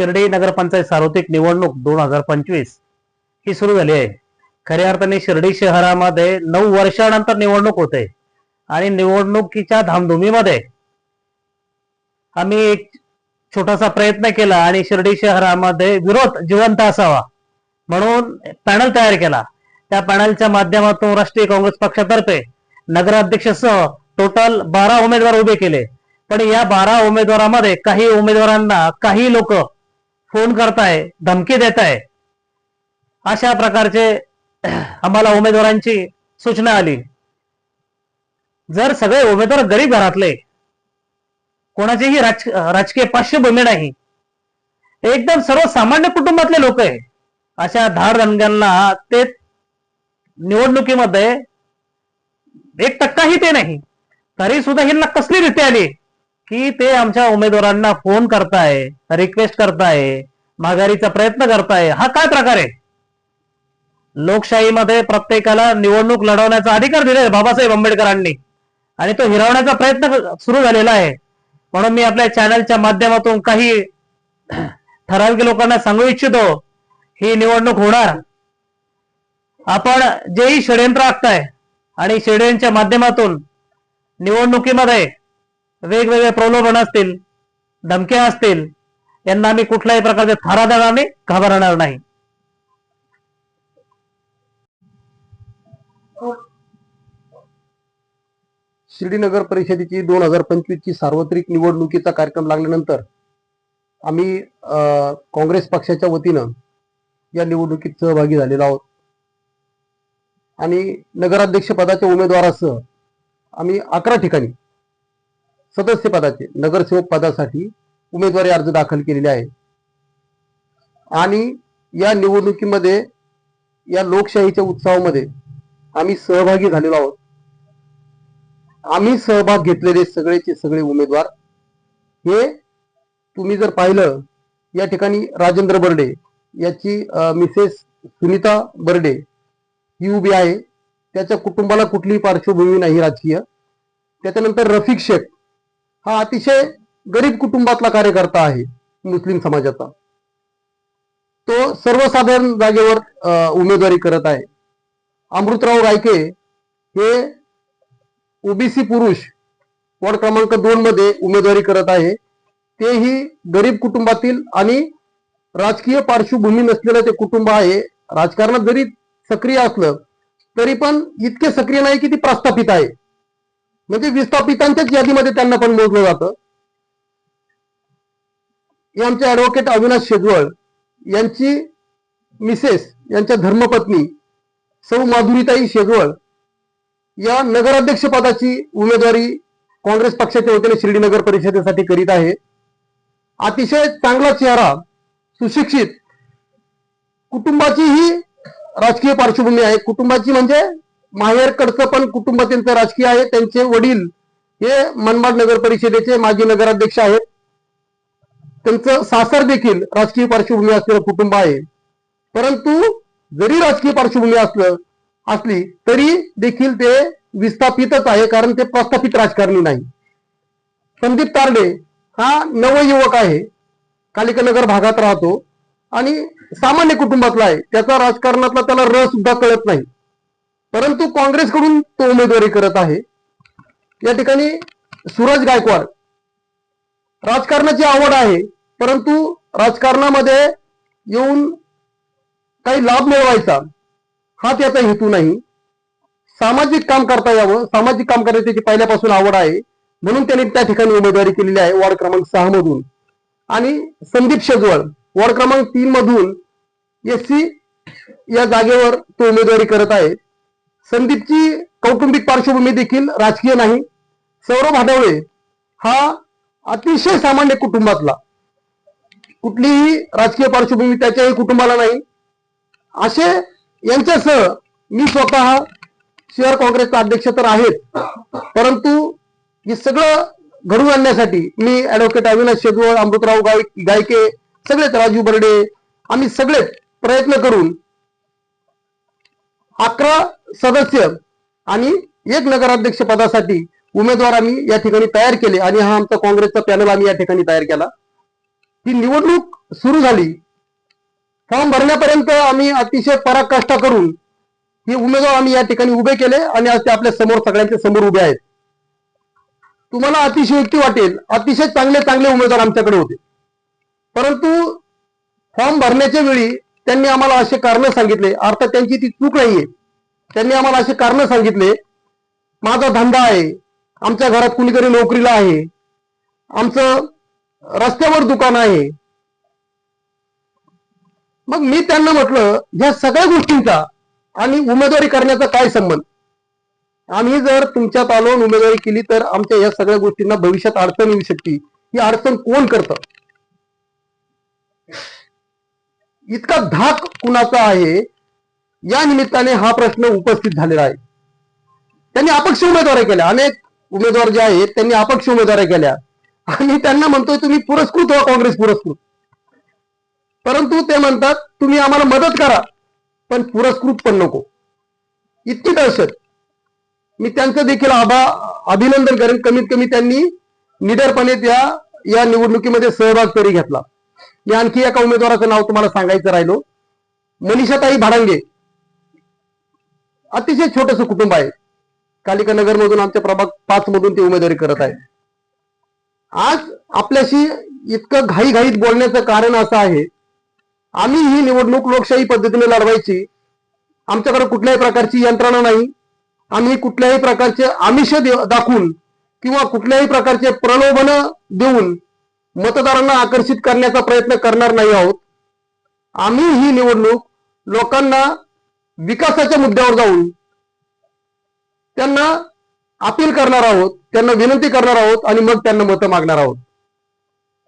शिर्डी नगरपंचायत सार्वत्रिक निवडणूक दोन हजार पंचवीस ही सुरू झाली आहे. खऱ्या अर्थाने शिर्डी शहरामध्ये नऊ वर्षानंतर निवडणूक होते आणि निवडणुकीच्या धामधुमीमध्ये आम्ही एक छोटासा प्रयत्न केला आणि शिर्डी शहरामध्ये विरोध जिवंत असावा म्हणून पॅनल तयार केला. त्या पॅनलच्या माध्यमातून राष्ट्रीय काँग्रेस पक्षातर्फे नगराध्यक्षसह टोटल बारा उमेदवार उभे केले. पण या बारा उमेदवारामध्ये काही उमेदवारांना काही लोक फोन करताय धमकी देताय अशा प्रकारचे आम्हाला उमेदवारांची सूचना आली. जर सगळे उमेदवार गरीब घरातले कोणाचीही राज राजकीय पार्श्वभूमी नाही एकदम सर्वसामान्य कुटुंबातले लोक आहे अशा धारधनग्यांना ते निवडणुकीमध्ये एक टक्काही ते नाही. तरी सुद्धा ह्यांना कसली रीती आली? की ते आमच्या उमेदवारांना फोन करताय रिक्वेस्ट करताय माघारीचा प्रयत्न करताय हा काय प्रकार आहे? लोकशाहीमध्ये प्रत्येकाला निवडणूक लढवण्याचा अधिकार दिलाय बाबासाहेब आंबेडकरांनी. आणि तो हिरावण्याचा प्रयत्न सुरू झालेला आहे. म्हणून मी आपल्या चॅनलच्या माध्यमातून काही ठराविक लोकांना सांगू इच्छितो ही निवडणूक होणार. आपण जेही षडयंत्र आखताय आणि षडयंत्राच्या माध्यमातून निवडणुकीमध्ये वेगवेगळे प्रलोभन असतील धमक्या असतील यांना आम्ही कुठल्याही प्रकारचे थारा देणार घाबरणार नाही. शिर्डी नगर परिषदेची दोन हजार पंचवीस ची सार्वत्रिक निवडणुकीचा कार्यक्रम लागल्यानंतर आम्ही काँग्रेस पक्षाच्या वतीनं या निवडणुकीत सहभागी झालेलो आहोत. आणि नगराध्यक्ष पदाच्या उमेदवारासह आम्ही अकरा ठिकाणी सदस्य पदाचे नगरसेवक पदासाठी उमेदवारी अर्ज दाखल केलेले आहे आणि या निवडणुकीमध्ये या लोकशाहीच्या उत्सवामध्ये आम्ही सहभागी झालेलो आहोत. आम्ही सहभाग घेतलेले सगळेचे सगळे उमेदवार. हे तुम्ही जर पाहिलं या ठिकाणी राजेंद्र बर्डे याची मिसेस सुनीता बर्डे ही उभी आहे. त्याच्या कुटुंबाला कुठलीही पार्श्वभूमी नाही राजकीय. त्याच्यानंतर रफिक शेख हा अतिशय गरीब कुटुंबातला कार्यकर्ता आहे मुस्लिम समाजाचा. तो सर्वसाधारण जागेवर उमेदवारी करत आहे. अमृतराव गायके हे ओबीसी पुरुष वॉर्ड क्रमांक दोन मध्ये उमेदवारी करत आहे. तेही गरीब कुटुंबातील आणि राजकीय पार्श्वभूमी नसलेलं ते कुटुंब आहे. राजकारणात जरी सक्रिय असलं तरी पण इतके सक्रिय नाही की ती प्रस्थापित आहे. म्हणजे विस्थापितांच्याच यादीमध्ये त्यांना पण मोजलं जातं. हे आमचे ऍडव्होकेट अविनाश शेजवळ यांची मिसेस यांच्या धर्मपत्नी सौ माधुरीताई शेजवळ या नगराध्यक्षपदाची उमेदवारी काँग्रेस पक्षाच्या वतीने शिर्डी नगर परिषदेसाठी करीत आहे. अतिशय चांगला चेहरा सुशिक्षित कुटुंबाची ही राजकीय पार्श्वभूमी आहे. कुटुंबाची म्हणजे माहेरकडचं पण कुटुंब त्यांचं राजकीय आहे. त्यांचे वडील हे मनमाड नगर परिषदेचे माजी नगराध्यक्ष आहेत. त्यांचं सासर देखील राजकीय पार्श्वभूमी असलेलं कुटुंब आहे. परंतु जरी राजकीय पार्श्वभूमी असलं असली तरी देखील ते विस्थापितच आहे कारण ते प्रस्थापित राजकारणी नाही. संदीप तारडे हा नवयुवक आहे. कालिकानगर भागात राहतो. आणि सामान्य कुटुंबातला आहे. त्याचा राजकारणातला त्याला र सुद्धा कळत नाही. परंतु काँग्रेसकडून तो उमेदवारी करत आहे. या ठिकाणी सूरज गायकवाड राजकारणाची आवड आहे परंतु राजकारणामध्ये येऊन काही लाभ मिळवायचा हा त्याचा हेतू नाही. सामाजिक काम करता यावं सामाजिक काम करण्याची त्याची पहिल्यापासून आवड आहे म्हणून त्यांनी त्या ठिकाणी उमेदवारी केलेली आहे वॉर्ड क्रमांक सहा मधून. आणि संदीप शेजवळ वॉर्ड क्रमांक तीन मधून एस सी या जागेवर तो उमेदवारी करत आहे. संदीपची कौटुंबिक पार्श्वभूमी देखील राजकीय नाही. सौरभ हाडवळे हा अतिशय सामान्य कुटुंबातला. कुठलीही राजकीय पार्श्वभूमी त्याच्याही कुटुंबाला नाही. असे यांच्यासह मी स्वतः शहर काँग्रेसचा अध्यक्ष तर आहेत. परंतु हे सगळं घडून आणण्यासाठी मी ऍडव्होकेट अविनाश शेजवळ अमृतराव गाय गायके सगळेच राजू बर्डे आम्ही सगळेच प्रयत्न करून अकरा सदस्य आणि एक नगराध्यक्ष पदासाठी उमेदवार आम्ही या ठिकाणी तयार केले आणि हा आमचा काँग्रेसचा पॅनल आम्ही या ठिकाणी तयार केला. ती निवडणूक सुरू झाली. फॉर्म भरण्यापर्यंत आम्ही अतिशय पराकाष्ठा करून हे उमेदवार आम्ही या ठिकाणी उभे केले आणि आज ते आपल्यासमोर सगळ्यांच्या समोर उभे आहेत. तुम्हाला अतिशयोक्ती वाटेल. अतिशय चांगले चांगले उमेदवार आमच्याकडे होते. परंतु फॉर्म भरण्याच्या वेळी त्यांनी आम्हाला असे कारण सांगितले. अर्थात त्यांची ती चूक नाहीये. त्यांनी आम्हाला असे कारण सांगितले. माझा धंदा आहे. आमच्या घरात कुणीतरी नोकरीला आहे. आमचं रस्त्यावर दुकान आहे. मग मी त्यांना म्हटलं ह्या सगळ्या गोष्टींचा आणि उमेदवारी करण्याचा काय संबंध? आम्ही जर तुमच्यात आलो उमेदवारी केली तर आमच्या या सगळ्या गोष्टींना भविष्यात अडचण येऊ शकते. ही अडचण कोण करतं? इतका धाक कुणाचा आहे? या निमित्ताने हा प्रश्न उपस्थित झालेला आहे. त्यांनी अपक्ष उमेदवारी केल्या. अनेक उमेदवार जे आहेत त्यांनी अपक्ष उमेदवारी केल्या. आणि त्यांना म्हणतोय तुम्ही पुरस्कृत व्हा काँग्रेस पुरस्कृत. परंतु ते म्हणतात तुम्ही आम्हाला मदत करा पण पुरस्कृत पण नको. इतकी दहशत. मी त्यांचं देखील आभा अभिनंदन करेन. कमीत कमी त्यांनी निडरपणे त्या या निवडणुकीमध्ये सहभाग तरी घेतला. मी आणखी एका उमेदवाराचं नाव तुम्हाला सांगायचं राहिलो. मनीषाताई भाडांगे. अतिशय छोटस कुटुंब आहे. कालिका नगर मधून आमच्या प्रभाग पाच मधून ते उमेदवारी करत आहे. आज आपल्याशी इतकं घाईघाईत बोलण्याचं कारण असं आहे. आम्ही ही निवडणूक लोकशाही पद्धतीने लढवायची. आमच्याकडे कुठल्याही प्रकारची यंत्रणा नाही. आम्ही कुठल्याही प्रकारचे आमिष दाखवून किंवा कुठल्याही प्रकारचे प्रलोभन देऊन मतदारांना आकर्षित करण्याचा प्रयत्न करणार नाही आहोत. आम्ही ही निवडणूक लोकांना विकासाच्या मुद्द्यावर जाऊन त्यांना अपील करणार आहोत त्यांना विनंती करणार आहोत आणि मग त्यांना मतं मागणार आहोत.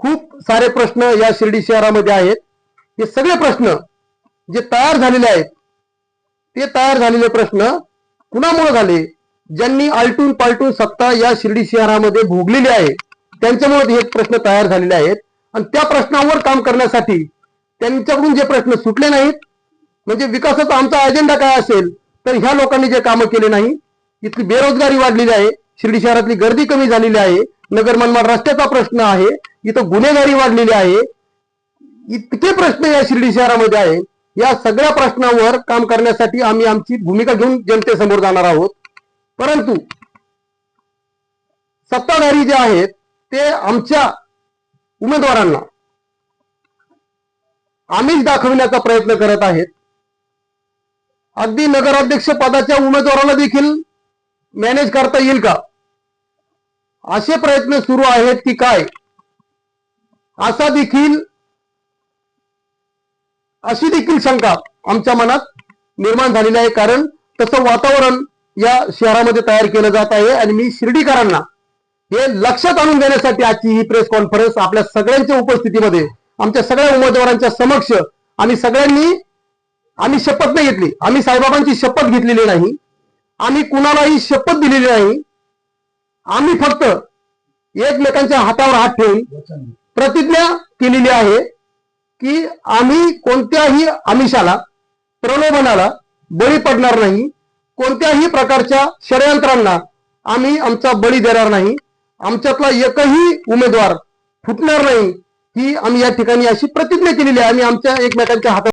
खूप सारे प्रश्न या शिर्डी शहरामध्ये आहेत. हे सगळे प्रश्न जे तयार झालेले आहेत ते तयार झालेले प्रश्न कुणामुळे झाले? ज्यांनी आलटून पालटून सत्ता या शिर्डी शहरामध्ये भोगलेली आहे त्यांच्यामुळे हे प्रश्न तयार झालेले आहेत. आणि त्या प्रश्नावर काम करण्यासाठी त्यांच्याकडून जे प्रश्न सुटले नाहीत म्हणजे विकासाचा आमचा अजेंडा काय असेल तर ह्या लोकांनी जे कामं केले नाही इथली बेरोजगारी वाढलेली आहे शिर्डी शहरातली गर्दी कमी झालेली आहे नगर मनमाड रस्त्याचा प्रश्न आहे इथं गुन्हेगारी वाढलेली आहे. इतके प्रश्न या शिर्डी शहरामध्ये आहे. या सगळ्या प्रश्नावर काम करण्यासाठी आम्ही आमची भूमिका घेऊन जनतेसमोर जाणार आहोत. परंतु सत्ताधारी जे आहेत ते आमच्या उमेदवारांना आम्हीच दाखविण्याचा प्रयत्न करत आहेत. अगदी नगराध्यक्ष पदाच्या उमेदवाराला देखील मॅनेज करता येईल का? असे प्रयत्न सुरू आहेत की काय? असा देखील अशी देखील शंका आमच्या मनात निर्माण झालेली आहे. कारण तसं वातावरण या शहरामध्ये तयार केलं जात आहे आणि मी शिर्डीकरांना हे लक्षात आणून देण्यासाठी आजची ही प्रेस कॉन्फरन्स आपल्या सगळ्यांच्या उपस्थितीमध्ये आमच्या सगळ्या उमेदवारांच्या समक्ष आम्ही सगळ्यांनी आम्ही शपथ नाही घेतली. आम्ही साईबाबांची शपथ घेतलेली नाही. आम्ही कुणालाही शपथ दिलेली नाही. आम्ही फक्त एकमेकांच्या हातावर हात ठेवून प्रतिज्ञा केलेली आहे की आम्ही कोणत्याही आमिषाला प्रलोभनाला बळी पडणार नाही. कोणत्याही प्रकारच्या षडयंत्रांना आम्ही आमचा बळी देणार नाही. आमच्यातला एकही उमेदवार फुटणार नाही ही आम्ही या ठिकाणी अशी प्रतिज्ञा केलेली आहे. आम्ही आमच्या एकमेकांच्या हातात